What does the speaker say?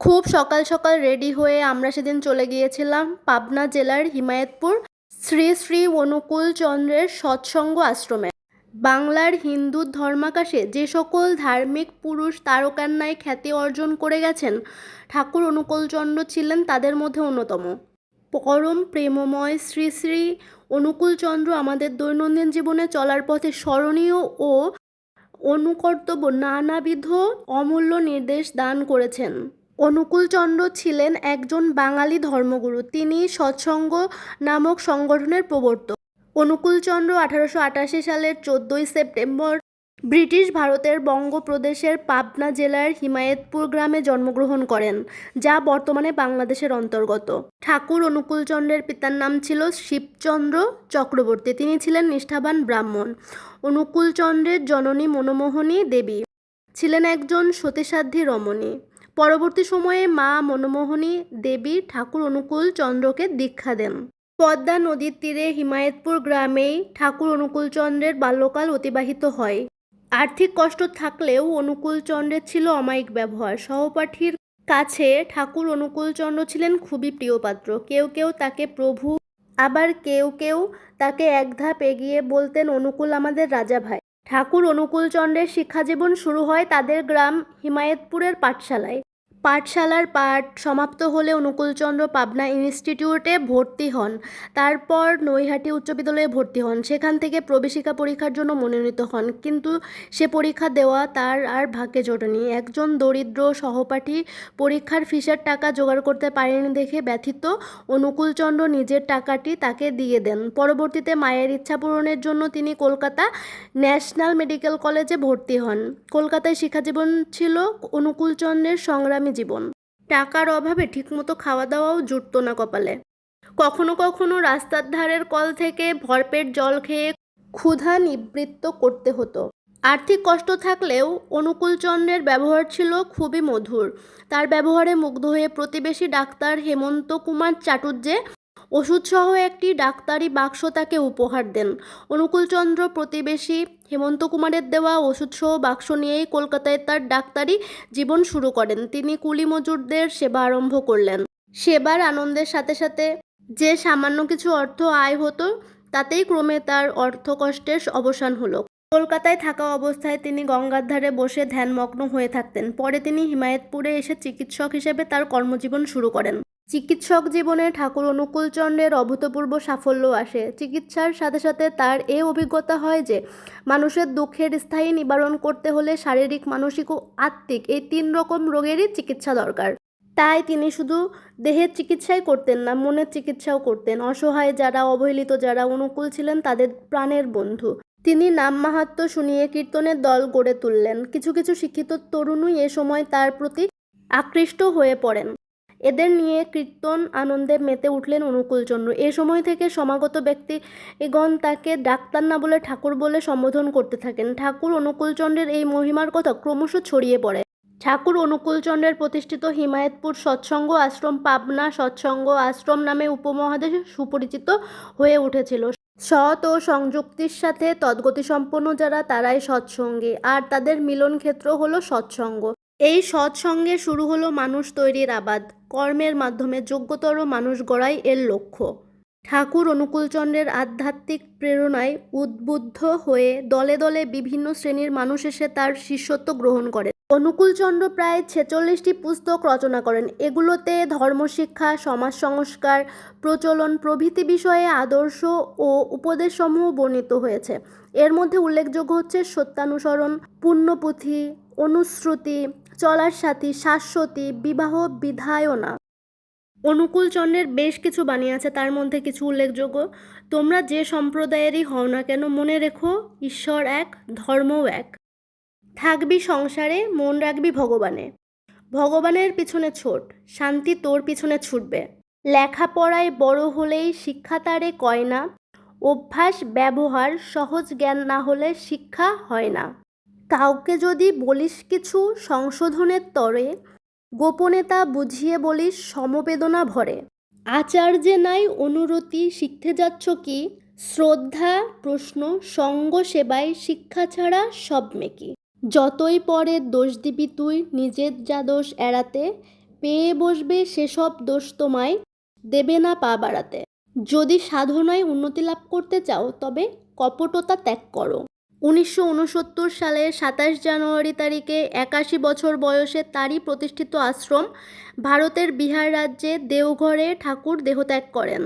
খুব সকাল সকাল রেডি হয়ে আমরা সেদিন চলে গিয়েছিলাম পাবনা জেলার হিমায়তপুর শ্রী শ্রী অনুকূল চন্দ্রের সৎসঙ্গ আশ্রমে। বাংলার হিন্দু ধর্মাকাশে যে সকল ধার্মিক পুরুষ তারকার ন্যায় খ্যাতি অর্জন করে গেছেন, ঠাকুর অনুকূলচন্দ্র ছিলেন তাদের মধ্যে অন্যতম। পরম প্রেমময় শ্রী শ্রী অনুকূলচন্দ্র আমাদের দৈনন্দিন জীবনে চলার পথে স্মরণীয় ও অনুকর্তব্য নানাবিধ অমূল্য নির্দেশ দান করেছেন। অনুকূলচন্দ্র ছিলেন একজন বাঙালি ধর্মগুরু। তিনি সৎসঙ্গ নামক সংগঠনের প্রবর্তক। অনুকূলচন্দ্র আঠারোশো আটাশি সালের চোদ্দোই সেপ্টেম্বর ব্রিটিশ ভারতের বঙ্গপ্রদেশের পাবনা জেলার হিমায়তপুর গ্রামে জন্মগ্রহণ করেন, যা বর্তমানে বাংলাদেশের অন্তর্গত। ঠাকুর অনুকূলচন্দ্রের পিতার নাম ছিল শিবচন্দ্র চক্রবর্তী। তিনি ছিলেন নিষ্ঠাবান ব্রাহ্মণ। অনুকূলচন্দ্রের জননী মনোমোহনী দেবী। ছিলেন একজন সতীসাধ্যী রমণী। পরবর্তী সময়ে মা মনমোহনী দেবী ঠাকুর অনুকূল চন্দ্রকে দীক্ষা দেন। পদ্মা নদীর তীরে হিমায়তপুর গ্রামেই ঠাকুর অনুকূলচন্দ্রের বাল্যকাল অতিবাহিত হয়। আর্থিক কষ্ট থাকলেও অনুকূলচন্দ্রের ছিল অমায়িক ব্যবহার। সহপাঠীর কাছে ঠাকুর অনুকূলচন্দ্র ছিলেন খুবই প্রিয়পাত্র কেউ কেউ তাকে প্রভু, আবার কেউ কেউ তাকে এক ধাপ এগিয়ে বলতেন অনুকূল আমাদের রাজা ভাই। ঠাকুর অনুকূল অনুকূলচন্দ্রের শিক্ষাজীবন শুরু হয় তাদের গ্রাম হিমায়তপুরের পাঠশালায়। পাঠশালার পাঠ সমাপ্ত হলে অনুকূলচন্দ্র পাবনা ইনস্টিটিউটে ভর্তি হন। তারপর নৈহাটি উচ্চ বিদ্যালয়ে ভর্তি হন। সেখান থেকে প্রবেশিকা পরীক্ষার জন্য মনোনীত হন। কিন্তু সে পরীক্ষা দেওয়া তার আর ভাগ্যে জোটেনি। একজন দরিদ্র সহপাঠী পরীক্ষার ফিসের টাকা জোগাড় করতে পারেনি দেখে ব্যথিত অনুকূলচন্দ্র নিজের টাকাটি তাকে দিয়ে দেন। পরবর্তীতে মায়ের ইচ্ছা পূরণের জন্য তিনি কলকাতা ন্যাশনাল মেডিকেল কলেজে ভর্তি হন। কলকাতায় শিক্ষাজীবন ছিল অনুকূলচন্দ্রের সংগ্রামী জীবন। টাকার অভাবে ঠিকমতো খাওয়া দাওয়াও জুটত না কপালে। কখনো কখনো রাস্তার ধারের কল থেকে ভরপেট জল খেয়ে ক্ষুধা নিবৃত্ত করতে হতো। আর্থিক কষ্ট থাকলেও অনুকূলচন্দ্রের ব্যবহার ছিল খুবই মধুর। তার ব্যবহারে মুগ্ধ হয়ে প্রতিবেশী ডাক্তার হেমন্ত কুমার চাটুর্যে ওষুধসহ একটি ডাক্তারি বাক্স তাকে উপহার দেন। অনুকূলচন্দ্র প্রতিবেশী হেমন্ত কুমারের দেওয়া ওষুধসহ বাক্স নিয়েই কলকাতায় তার ডাক্তারি জীবন শুরু করেন। তিনি কুলি মজুরদের সেবা আরম্ভ করলেন। সেবার আনন্দের সাথে সাথে যে সামান্য কিছু অর্থ আয় হতো, তাতেই ক্রমে তার অর্থকষ্টের অবসান হলো। কলকাতায় থাকা অবস্থায় তিনি গঙ্গার ধারে বসে ধ্যানমগ্ন হয়ে থাকতেন। পরে তিনি হিমায়তপুরে এসে চিকিৎসক হিসেবে তার কর্মজীবন শুরু করেন। চিকিৎসক জীবনে ঠাকুর অনুকূলচন্দ্রের অভূতপূর্ব সাফল্য আসে। চিকিৎসার সাথে সাথে তার এ অভিজ্ঞতা হয় যে, মানুষের দুঃখের স্থায়ী নিবারণ করতে হলে শারীরিক, মানসিক ও আত্মিক এই তিন রকম রোগেরই চিকিৎসা দরকার। তাই তিনি শুধু দেহের চিকিৎসাই করতেন না, মনের চিকিৎসাও করতেন। অসহায় যারা, অবহেলিত যারা অনুকূল ছিলেন তাদের প্রাণের বন্ধু। তিনি নাম মাহাত্ম্য শুনিয়ে কীর্তনের দল গড়ে তুললেন। কিছু কিছু শিক্ষিত তরুণই এ সময় তার প্রতি আকৃষ্ট হয়ে পড়েন। এদের নিয়ে কীর্তন আনন্দে মেতে উঠলেন অনুকূলচন্দ্র এ সময় থেকে সমাগত ব্যক্তিগণ তাকে ডাক্তার না বলে ঠাকুর বলে সম্বোধন করতে থাকেন। ঠাকুর অনুকূলচন্দ্রের এই মহিমার কথা ক্রমশ ছড়িয়ে পড়ে। ঠাকুর অনুকূলচন্দ্রের প্রতিষ্ঠিত হিমায়তপুর সৎসঙ্গ আশ্রম পাবনা সৎসঙ্গ আশ্রম নামে উপমহাদেশে সুপরিচিত হয়ে উঠেছিল। সৎ ও সংযুক্তির সাথে তদ্গতিসম্পন্ন যারা, তারাই সৎসঙ্গে। আর তাদের মিলন ক্ষেত্র হলো সৎসঙ্গ। এই সৎসঙ্গে শুরু হলো মানুষ তৈরির আবাদ। কর্মের মাধ্যমে যোগ্যতর মানুষ গড়াই এর লক্ষ্য। ঠাকুর অনুকূলচন্দ্রের আধ্যাত্মিক প্রেরণায় উদ্বুদ্ধ হয়ে দলে দলে বিভিন্ন শ্রেণির মানুষ এসে তার শিষ্যত্ব গ্রহণ করে অনুকূলচন্দ্র প্রায় ছেচল্লিশটি পুস্তক রচনা করেন। এগুলোতে ধর্মশিক্ষা সমাজ সংস্কার প্রচলন প্রভৃতি বিষয়ে আদর্শ ও উপদেশসমূহ বর্ণিত হয়েছে। এর মধ্যে উল্লেখযোগ্য হচ্ছে সত্যানুসরণ, পুণ্যপুঁথি অনুশ্রুতি চলার সাথী, শাশ্বতী, বিবাহ বিধায়না। অনুকূলচন্দ্রের বেশ কিছু বাণী আছে, তার মধ্যে কিছু উল্লেখযোগ্য। তোমরা যে সম্প্রদায়েরই হও না কেন, মনে রেখো, ঈশ্বর এক, ধর্মও এক। থাকবি সংসারে, মন রাখবি ভগবানে। ভগবানের পিছনে ছোট, শান্তি তোর পিছনে ছুটবে। লেখাপড়ায় বড় হলেই শিক্ষা তারে কয় না, অভ্যাস, ব্যবহার, সহজ জ্ঞান না হলে শিক্ষা হয় না। কাউকে যদি বলিস কিছু সংশোধনের তরে, গোপনে তা বুঝিয়ে বলিস সমবেদনা ভরে। আচার্যে নাই অনুরতি, শিখতে যাচ্ছ কি? শ্রদ্ধা, প্রশ্ন, সঙ্গ সেবায় শিক্ষা ছাড়া সব মেকি। যতই পরে দোষ দিবি তুই নিজের যা দোষ এড়াতে, পেয়ে বসবে সেসব দোষ তোমায় দেবে না পা বাড়াতে। যদি সাধনায় উন্নতি লাভ করতে চাও, তবে কপটতা ত্যাগ করো। উনিশশো উনসত্তর সালের সাতাশ জানুয়ারি তারিখে একাশি বছর বয়সে তারই প্রতিষ্ঠিত আশ্রম ভারতের বিহার রাজ্যে দেওঘরে ঠাকুর দেহত্যাগ করেন।